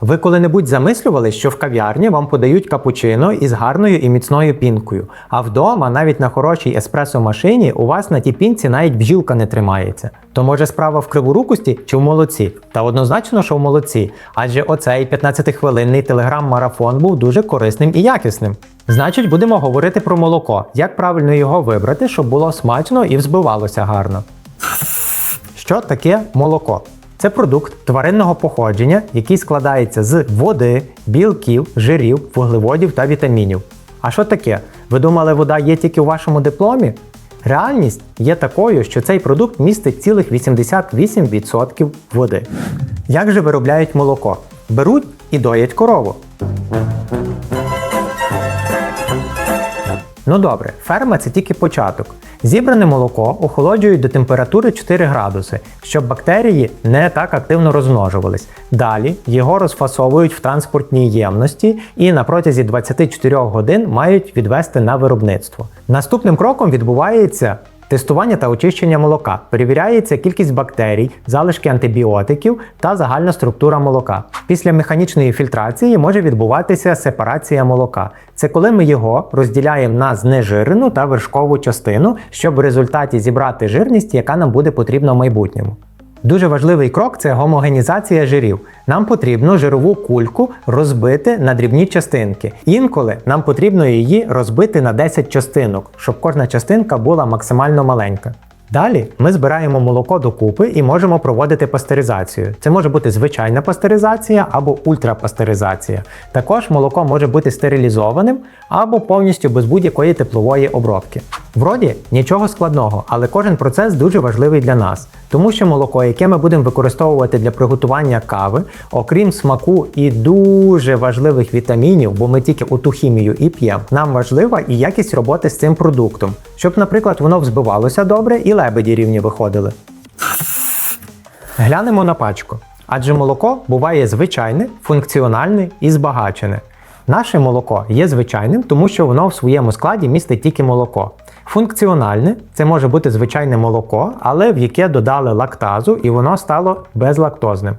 Ви коли-небудь замислювали, що в кав'ярні вам подають капучино із гарною і міцною пінкою, а вдома, навіть на хорошій еспресо-машині, у вас на тій пінці навіть бжілка не тримається. То може справа в криворукості чи в молоці? Та однозначно, що в молоці, адже оцей 15-хвилинний телеграм-марафон був дуже корисним і якісним. Значить, будемо говорити про молоко, як правильно його вибрати, щоб було смачно і взбивалося гарно. Що таке молоко? Це продукт тваринного походження, який складається з води, білків, жирів, вуглеводів та вітамінів. А що таке? Ви думали, вода є тільки у вашому дипломі? Реальність є такою, що цей продукт містить цілих 88% води. Як же виробляють молоко? Беруть і доять корову. Ну добре, ферма це тільки початок. Зібране молоко охолоджують до температури 4 градуси, щоб бактерії не так активно розмножувались. Далі його розфасовують в транспортній ємності і на протязі 24 годин мають відвести на виробництво. Наступним кроком відбувається Тестування та очищення молока. Перевіряється кількість бактерій, залишки антибіотиків та загальна структура молока. Після механічної фільтрації може відбуватися сепарація молока. Це коли ми його розділяємо на знежирену та вершкову частину, щоб в результаті зібрати жирність, яка нам буде потрібна в майбутньому. Дуже важливий крок це гомогенізація жирів. Нам потрібно жирову кульку розбити на дрібні частинки. Інколи нам потрібно її розбити на 10 частинок, щоб кожна частинка була максимально маленька. Далі ми збираємо молоко докупи і можемо проводити пастеризацію. Це може бути звичайна пастеризація або ультрапастеризація. Також молоко може бути стерилізованим або повністю без будь-якої теплової обробки. Вроді нічого складного, але кожен процес дуже важливий для нас, тому що молоко, яке ми будемо використовувати для приготування кави, окрім смаку і дуже важливих вітамінів, бо ми тільки оту хімію і п'ємо, нам важлива і якість роботи з цим продуктом, щоб, наприклад, воно взбивалося добре і лебеді рівні виходили. Глянемо на пачку. Адже молоко буває звичайне, функціональне і збагачене. Наше молоко є звичайним, тому що воно в своєму складі містить тільки молоко. Функціональне це може бути звичайне молоко, але в яке додали лактазу і воно стало безлактозним.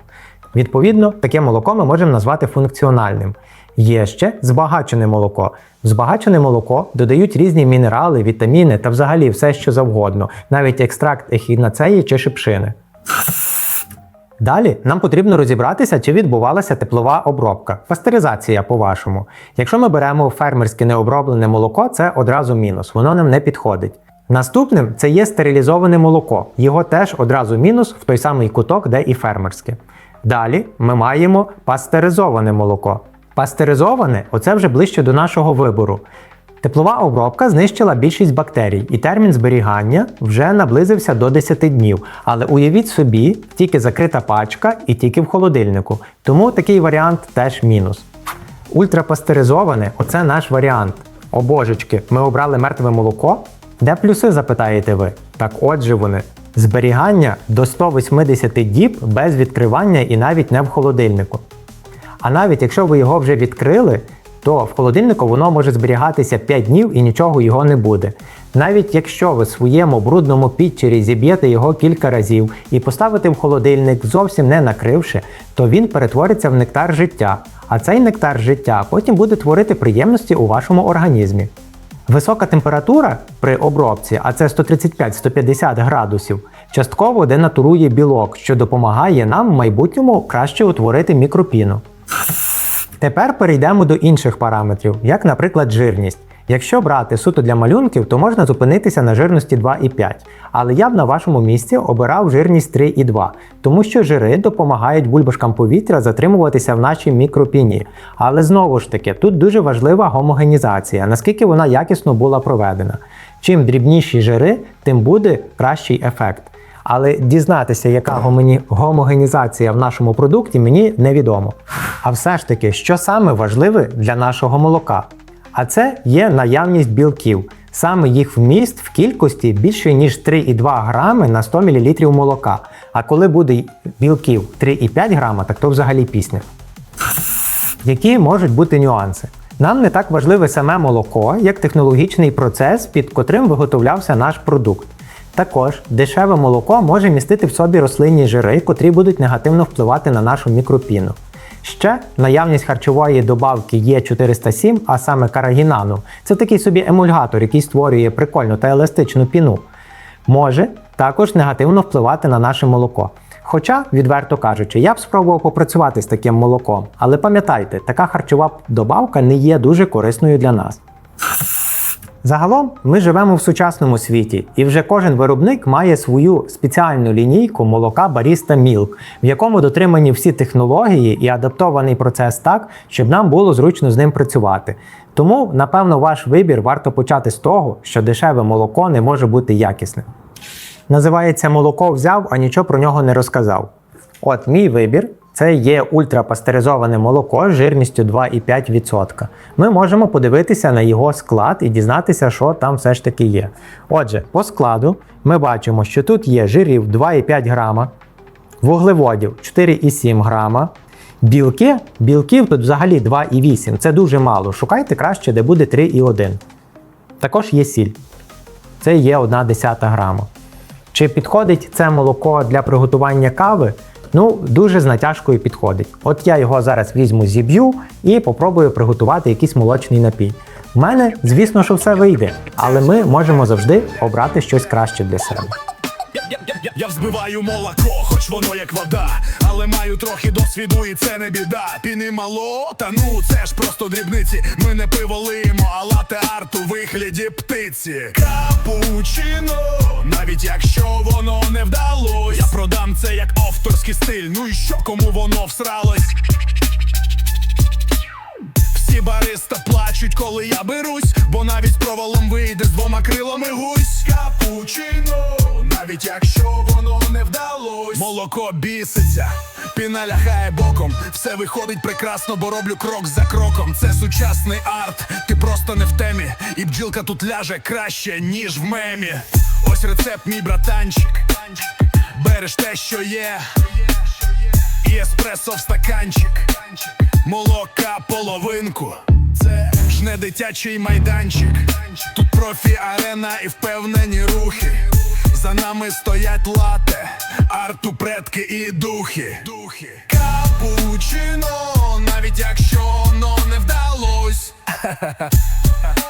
Відповідно, таке молоко ми можемо назвати функціональним. Є ще збагачене молоко. В збагачене молоко додають різні мінерали, вітаміни та взагалі все, що завгодно, навіть екстракт ехіднацеї чи шипшини. Далі нам потрібно розібратися, чи відбувалася теплова обробка, пастеризація по-вашому. Якщо ми беремо фермерське необроблене молоко, це одразу мінус, воно нам не підходить. Наступним це є стерилізоване молоко. Його теж одразу мінус в той самий куток, де і фермерське. Далі ми маємо пастеризоване молоко. Пастеризоване оце вже ближче до нашого вибору. Теплова обробка знищила більшість бактерій, і термін зберігання вже наблизився до 10 днів. Але уявіть собі, тільки закрита пачка і тільки в холодильнику. Тому такий варіант теж мінус. Ультрапастеризоване оце наш варіант. О божечки, ми обрали мертве молоко? Де плюси, запитаєте ви? Так отже вони. Зберігання до 180 діб без відкривання і навіть не в холодильнику. А навіть якщо ви його вже відкрили, то в холодильнику воно може зберігатися 5 днів і нічого його не буде. Навіть якщо ви своєму брудному пітчері зіб'єте його кілька разів і поставите в холодильник, зовсім не накривши, то він перетвориться в нектар життя. А цей нектар життя потім буде творити приємності у вашому організмі. Висока температура при обробці, а це 135-150 градусів, частково денатурує білок, що допомагає нам в майбутньому краще утворити мікропіну. Тепер перейдемо до інших параметрів, як, наприклад, жирність. Якщо брати суто для малюнків, то можна зупинитися на жирності 2,5. Але я б на вашому місці обирав жирність 3,2, тому що жири допомагають бульбашкам повітря затримуватися в нашій мікропіні. Але знову ж таки, тут дуже важлива гомогенізація, наскільки вона якісно була проведена. Чим дрібніші жири, тим буде кращий ефект. Але дізнатися, яка гомоні- гомогенізація в нашому продукті, мені невідомо. А все ж таки, що саме важливе для нашого молока? А це є наявність білків. Саме їх вміст в кількості більше ніж 3,2 грами на 100 мл молока. А коли буде білків 3,5 грама, так то взагалі пісня. Які можуть бути нюанси? Нам не так важливе саме молоко, як технологічний процес, під котрим виготовлявся наш продукт. Також дешеве молоко може містити в собі рослинні жири, котрі будуть негативно впливати на нашу мікропіну. Ще наявність харчової добавки Є407, а саме карагінану, це такий собі емульгатор, який створює прикольну та еластичну піну, може також негативно впливати на наше молоко. Хоча, відверто кажучи, я б спробував попрацювати з таким молоком, але пам'ятайте, така харчова добавка не є дуже корисною для нас. Загалом ми живемо в сучасному світі, і вже кожен виробник має свою спеціальну лінійку молока Barista Milk, в якому дотримані всі технології і адаптований процес так, щоб нам було зручно з ним працювати. Тому, напевно, ваш вибір варто почати з того, що дешеве молоко не може бути якісним. Називається молоко взяв, а нічого про нього не розказав. От мій вибір це є ультрапастеризоване молоко з жирністю 2,5%. Ми можемо подивитися на його склад і дізнатися, що там все ж таки є. Отже, по складу ми бачимо, що тут є жирів 2,5 грама, вуглеводів 4,7 грама. Білки, білків тут взагалі 2,8. Це дуже мало. Шукайте краще, де буде 3,1. Також є сіль. Це є 1 десята грама. Чи підходить це молоко для приготування кави? Ну, дуже з натяжкою підходить. От я його зараз візьму, зіб'ю і попробую приготувати якийсь молочний напій. У мене, звісно, що все вийде, але ми можемо завжди обрати щось краще для себе. Я, взбиваю молоко, хоч воно як вода, але маю трохи досвіду, і це не біда. Піни мало, та ну це ж просто дрібниці. Ми не пиво лиємо, а лате арт у вигляді птиці. Капучино, навіть якщо воно не вдалось, я продам це як авторський стиль. Ну і що кому воно всралось? Всі бариста плачуть, коли я берусь, бо навіть з провалом вийде з двома крилами гусь. Капучино, навіть якщо воно не вдалось. Молоко біситься, піна лягає боком. Все виходить прекрасно, бо роблю крок за кроком. Це сучасний арт, ти просто не в темі. І бджілка тут ляже краще, ніж в мемі. Ось рецепт, мій братанчик. Береш те, що є. І еспресо в стаканчик Молока половинку Це ж не дитячий майданчик Тут профі арена і впевнені рухи За нами стоять лате Арту предки і духи. Духи. Капучино Навіть якщо воно не вдалось